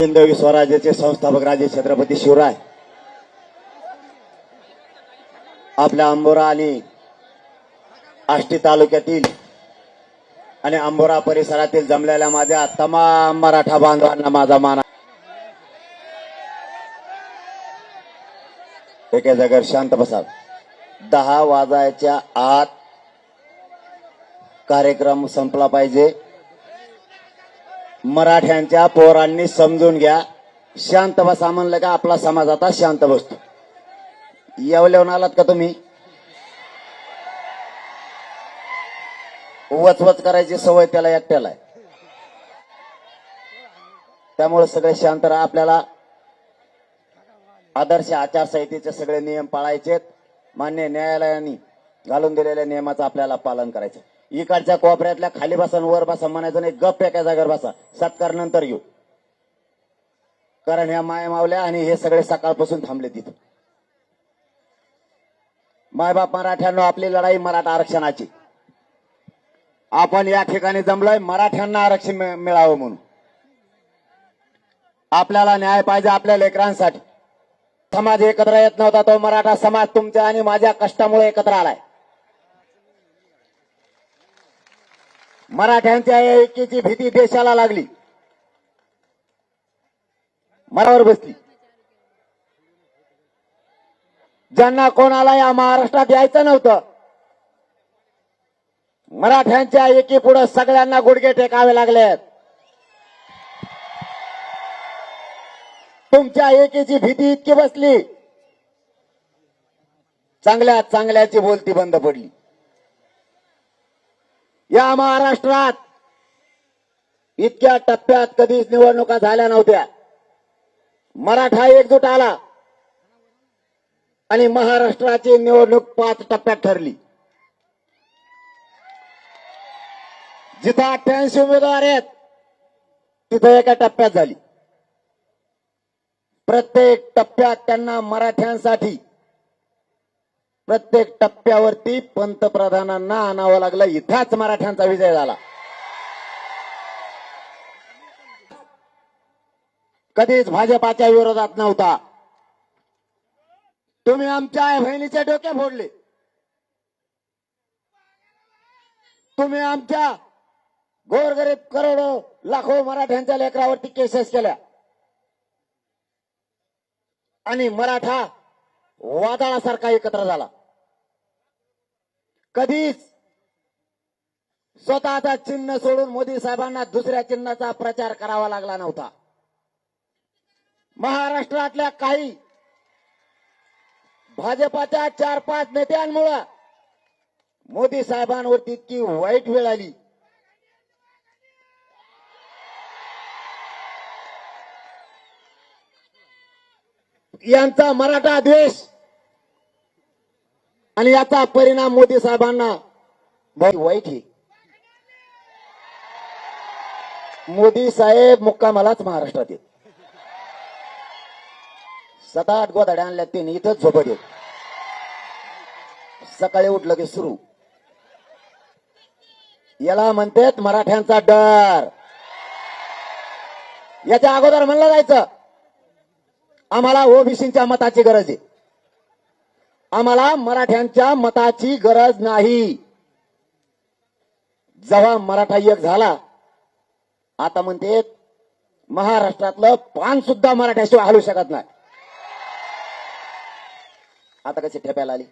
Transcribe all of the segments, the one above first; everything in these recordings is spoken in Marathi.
हिंदवी स्वराज्याचे संस्थापक राजे छत्रपती शिवराय. आपल्या अंबोरा आणि आष्टी तालुक्यातील आणि अंबोरा परिसरातील जमलेल्या माझ्या तमाम मराठा बांधवांना माझा मान एके जागेवर शांत बसा. दहा वाजायच्या आत कार्यक्रम संपला पाहिजे. मराठ्यांच्या पोरांनी समजून घ्या. शांत बसा म्हणलं का आपला समाज आता शांत बसतो. येवल्याहून आलात का तुम्ही? वचवच करायची सवय त्याला एकट्याला आहे. त्यामुळे सगळे शांत राहा आपल्याला. आदर्श आचारसंहितेचे सगळे नियम पाळायचेत. मान्य न्यायालयाने घालून दिलेल्या नियमाचं आपल्याला पालन करायचं इकडच्या कोपऱ्यातल्या खाली बसा वर बसा म्हणायचं नाही. गप्प एका जागेवर बसा. सत्कार नंतर येऊ. कारण ह्या माया मावल्या आणि हे सगळे सकाळपासून थांबले तिथं. मायबाप मराठ्यांना आपली लढाई मराठा आरक्षणाची. आपण या ठिकाणी जमलोय मराठ्यांना आरक्षण मिळावं म्हणून. आपल्याला न्याय पाहिजे आपल्या लेकरांसाठी. समाज एकत्र येत नव्हता तो मराठा समाज तुमच्या आणि माझ्या कष्टामुळे एकत्र आलाय. मराठ्यांच्या या एकीची भीती देशाला लागली. मरावर बसली. ज्यांना कोणाला या महाराष्ट्रात यायचं नव्हतं मराठ्यांच्या एकी पुढे सगळ्यांना गुडघे टेकावे लागलेत. तुमच्या एकीची भीती इतकी बसली चांगल्या चांगल्याची बोलती बंद पडली. या महाराष्ट्रात इतक्या टप्प्यात कधीच निवडणुका झाल्या नव्हत्या. मराठा एकजूट आला आणि महाराष्ट्राची निवडणूक पाच टप्प्यात ठरली. जिथं अठ्ठ्याऐंशी उमेदवार आहेत तिथं एका टप्प्यात झाली. प्रत्येक टप्प्यात त्यांना मराठ्यांसाठी प्रत्येक टप्प्यावरती पंतप्रधानांना आणावं लागलं. इथाच मराठ्यांचा विजय झाला. कधीच भाजपाच्या विरोधात नव्हता. तुम्ही आमच्या आई बहिणीचे डोके फोडले. तुम्ही आमच्या गोरगरीब करोडो लाखो मराठ्यांच्या लेकरावरती केसेस केल्या. आणि मराठा वादळासारखा एकत्र झाला. कधीच स्वतःचा चिन्ह सोडून मोदी साहेबांना दुसऱ्या चिन्हाचा प्रचार करावा लागला नव्हता. महाराष्ट्रातल्या काही भाजपाच्या चार पाच नेत्यांमुळं मोदी साहेबांवरती इतकी वाईट वेळ आली. यांचा मराठा द्वेष आणि याचा परिणाम मोदी साहेबांना. वाईट आहे. मोदी साहेब मुक्कामालाच महाराष्ट्रात येत. सात आठ गोदाड्या आणल्या त्यांनी इथंच झोपत येत सकाळी उठलं की सुरू. याला म्हणतात मराठ्यांचा डर. याच्या अगोदर म्हणलं जायचं आम्हाला ओबीसीच्या मताची गरज आहे. आम्हाला मराठ्यांच्या मताची गरज नाही. जेव्हा मराठा एक झाला आता म्हणते महाराष्ट्रातलं पान सुद्धा मराठ्याशिवाय हलू शकत नाही. आता कशी ठेप्याला आली?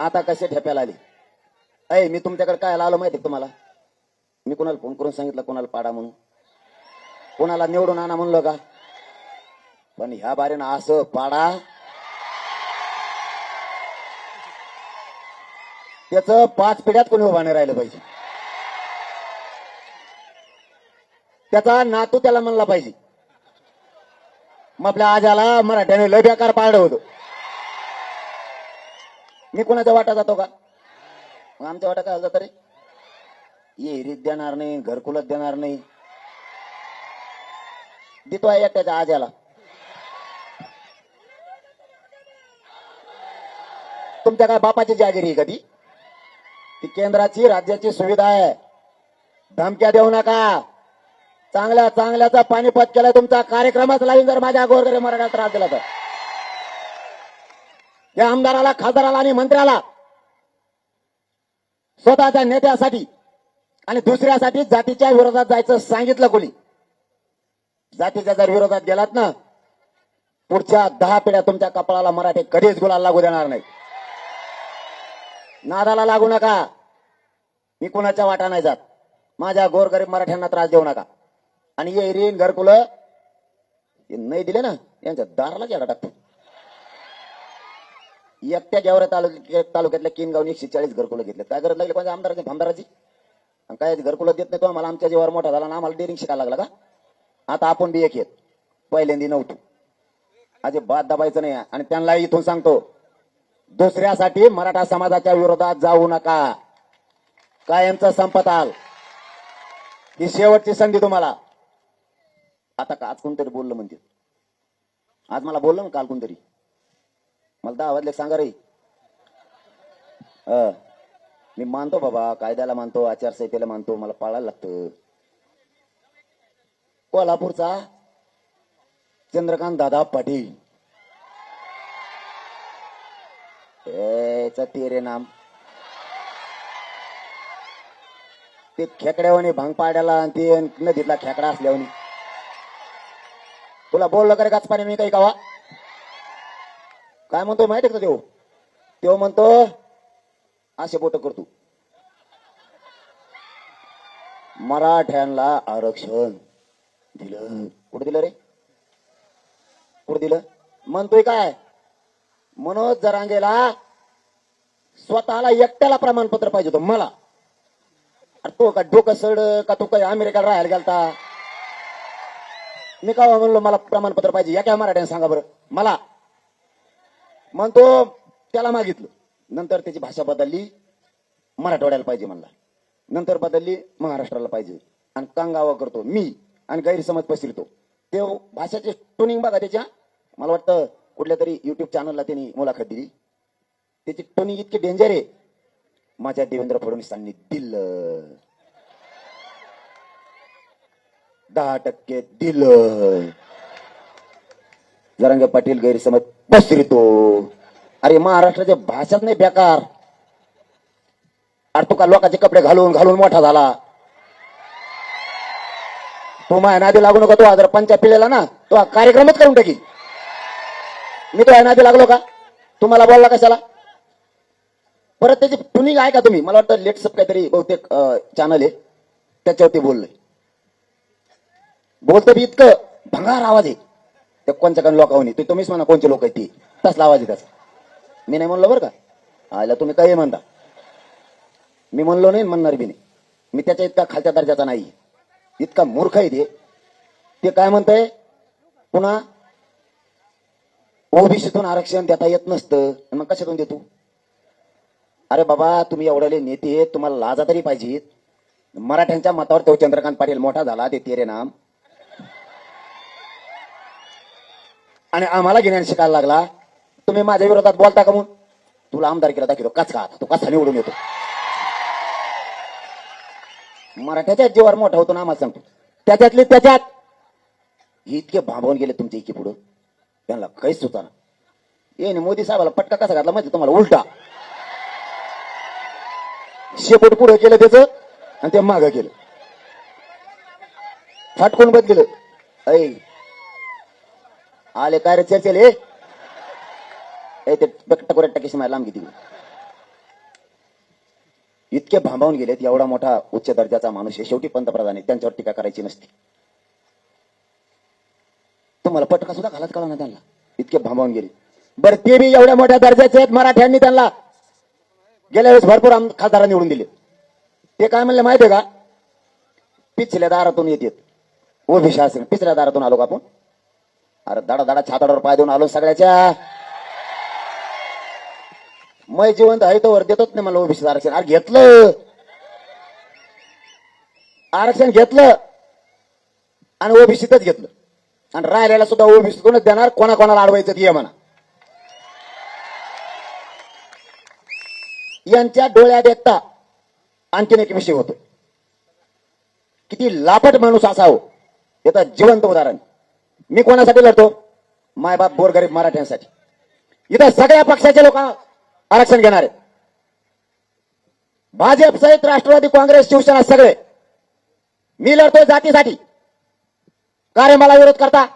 आता कसे ठेप्याला आली? अय मी तुमच्याकडे काय आलो माहिती तुम्हाला? मी कोणाला फोन करून सांगितलं कोणाला पाडा म्हणून? कोणाला निवडून आणा म्हणलं का? पण ह्या बारीनं असं पाडा. त्याच पाच पिढ्यात कोणी उभा नाही राहिलं पाहिजे. त्याचा नातू त्याला म्हणला पाहिजे. मग आपल्या आजाला मराठ्याने लय बेकार पाळलं होतं. मी कोणाच्या वाटा जातो का? मग आमच्या वाटा काय जातो रे येरीत देणार नाही घरकुलत देणार नाही. देतो आहे एकट्याच्या आज्याला तुमच्या काय बापाची जागिरी आहे कधी? ती केंद्राची राज्याची सुविधा आहे. धमक्या देऊ नका. चांगल्या चांगल्याचा पाणीपत केला तुमचा कार्यक्रमच लावून जर माझ्या गोरगरीब मराठा त्रास दिला तर. या आमदाराला खासदाराला आणि मंत्र्याला स्वतःच्या नेत्यासाठी आणि दुसऱ्यासाठी जातीच्या विरोधात जायचं सांगितलं कोणी? जातीच्या जर विरोधात गेलात ना पुढच्या दहा पिढ्या तुमच्या कपाळाला मराठी कधीच गुलाल लागू देणार नाही नादाला लागू नका. मी कुणाच्या वाटा नाही जात. माझ्या गोरगरीब मराठ्यांना त्रास देऊ नका. आणि ये रीन घरकुल. नाही दिले ना यांच्या दाराला गेला टाकतो. एकट्या गेवरा तालुक्या तालुक्यातल्या किनगावनी एकशे चाळीस घरकुलं घेतले काय गरज लागली कोणत्या आमदाराची आमदाराची काय घरकुलं देत नाही तो आम्हाला आमच्या जीवावर मोठा झाला ना आम्हाला डेअरिंग शिकायला लागला का? आता आपण बी एक येत पहिल्यांदी नव्हतो. अजिबात दबायचं नाही. आणि त्यांना इथून सांगतो दुसऱ्यासाठी मराठा समाजाच्या विरोधात जाऊ नका. कायमचं संपत आल ही शेवटची संधी तुम्हाला. आता का आज कोणतरी बोललं म्हणजे आज मला बोललं ना काल कोणतरी. मला दहा वाजले सांगा रे. अं, मी मानतो बाबा कायद्याला मानतो आचारसंहितेला मानतो मला पाळायला लागतं. कोल्हापूरचा चंद्रकांत दादा पाटील. याचं ते रे नाम. ते खेकड्यावानी भांग पाड्याला आणि ते नदीतला खेकडा असल्यावानी. तुला बोललं करे रे पाणी मी काही कावा काय म्हणतोय माहिती का तो? तो म्हणतो असे बोट करतो. मराठ्यांना आरक्षण दिलं. कुठं दिलं रे? कुठं दिलं? म्हणतोय काय? मनोज जरांगेला स्वतःला एकट्याला प्रमाणपत्र पाहिजे होतं मला. तो का डोकं सड का तो काही अमेरिकेला राहायला गेलता? मी का म्हणलो मला प्रमाणपत्र पाहिजे. या काय मराठ्याने सांगा बरं? मला. म्हणतो त्याला मागितलं. नंतर त्याची भाषा बदलली. मराठवाड्याला पाहिजे म्हणला. नंतर बदलली महाराष्ट्राला पाहिजे. आणि कांगावा करतो. मी आणि गैरसमज पसरतो. ते भाषाचे टोनिंग बघा त्याच्या. मला वाटतं कुठल्या तरी युट्यूब चॅनलला त्यांनी मुलाखत दिली. त्याची टोनिंग इतकी डेंजर आहे. माझ्या देवेंद्र फडणवीसांनी दिलं. दहा टक्के दिलं. जरांगे पाटील गैरसमज पसरतो. अरे महाराष्ट्राच्या भाषाच नाही बेकार. अरे तू का लोकांचे कपडे घालून घालून मोठा झाला. तू माझ्या नादी लागू नका तो जर पंचा पिढ्याला ना तो हा कार्यक्रमच करून टाकी. मी तो नादी लागलो का? तुम्हाला बोलला कशाला? परत त्याची टुनिंग आहे का तुम्ही? मला वाटतं लेट्सअप काहीतरी बहुतेक चॅनल आहे. त्याच्यावरती बोललोय. बोलतो बी इतकं भंगार आवाज आहे. त्या कोणच्या कोण लोकांनी ते तुम्हीच म्हणा कोणचे लोक आहेत ती. तसला आवाज आहे त्याचा. मी नाही म्हणलो बरं का? आयला तुम्ही काही म्हणता. मी म्हणलो नाही म्हणणार बी नाही. मी त्याच्या इतका खालच्या दर्जाचा नाही. इतका मूर्ख आहे ते. ते काय म्हणतंय? पुन्हा ओबीसीतून आरक्षण देता येत नसतं. मग कशातून देतो? अरे बाबा तुम्ही एवढ्याले नेते तुम्हाला लाजा तरी पाहिजेत मराठ्यांच्या मतावर तो चंद्रकांत पाटील मोठा झाला ते तेरे नाम. आणि आम्हाला घेण्याने शिकायला लागला. तुम्ही माझ्या विरोधात बोलता का म्हणून? तुला आमदार केला दाखवतो कच का? तो कसा निवडून येतो? मराठ्याच्या जीवावर मोठा होतो ना आम्हाला सांगतो. त्याच्यातले त्याच्यात. इतके भांबवून गेले तुमच्या इतके पुढं त्यांना काहीच सुचाना ये ना मोदी साहेबाला पटका कसा घातला माहिती तुम्हाला? उलटा. शेपूट पुढे केलं त्याचं आणि ते मागं केलं. फाटकून बदलेलं ऐ आले काय रे चर्चेल हे ए, ते टकोऱ्या मायला लांब किती इतके भांबावून गेलेत एवढा मोठा उच्च दर्जाचा माणूस आहे. शेवटी पंतप्रधान आहे त्यांच्यावर टीका करायची नसते. तुम्हाला पटका सुद्धा घालत कळा ना त्यांना. इतके भांबावून गेले. बरं ते बी एवढ्या मोठ्या दर्जाचे आहेत मराठ्यांनी त्यांना. गेल्या वेळेस भरपूर आम- खासदार निवडून दिले. ते काय म्हणले माहितीये का? पिछल्या दारातून येत ओबीसी असेल पिछल्या दारातून आलो का आपण? अरे दाडा दाडा छाताडावर पाय देऊन आलो सगळ्याच्या. मय जिवंत आहे तो वर देतोच नाही मला ओबीसी आरक्षण. अरे घेतलं. आरक्षण घेतलं. आणि ओबीसीतच घेतलं. आणि राहिलेला सुद्धा ओबीसीतूनच देणार? कोणा कोणाला अडवायचं ते ये म्हणा. यांच्या डोळ्या एकता आणखीन एक विषय होतो. किती लापट माणूस असावं येतं जिवंत उदाहरण. मी कोणासाठी लढतो? मायबाप गोरगरीब मराठ्यांसाठी. इथं सगळ्या पक्षाचे लोक आरक्षण घेणार आहेत. भाजप सहित राष्ट्रवादी काँग्रेस शिवसेना सगळे. मी लढतोय जातीसाठी. का रे मला विरोध करता?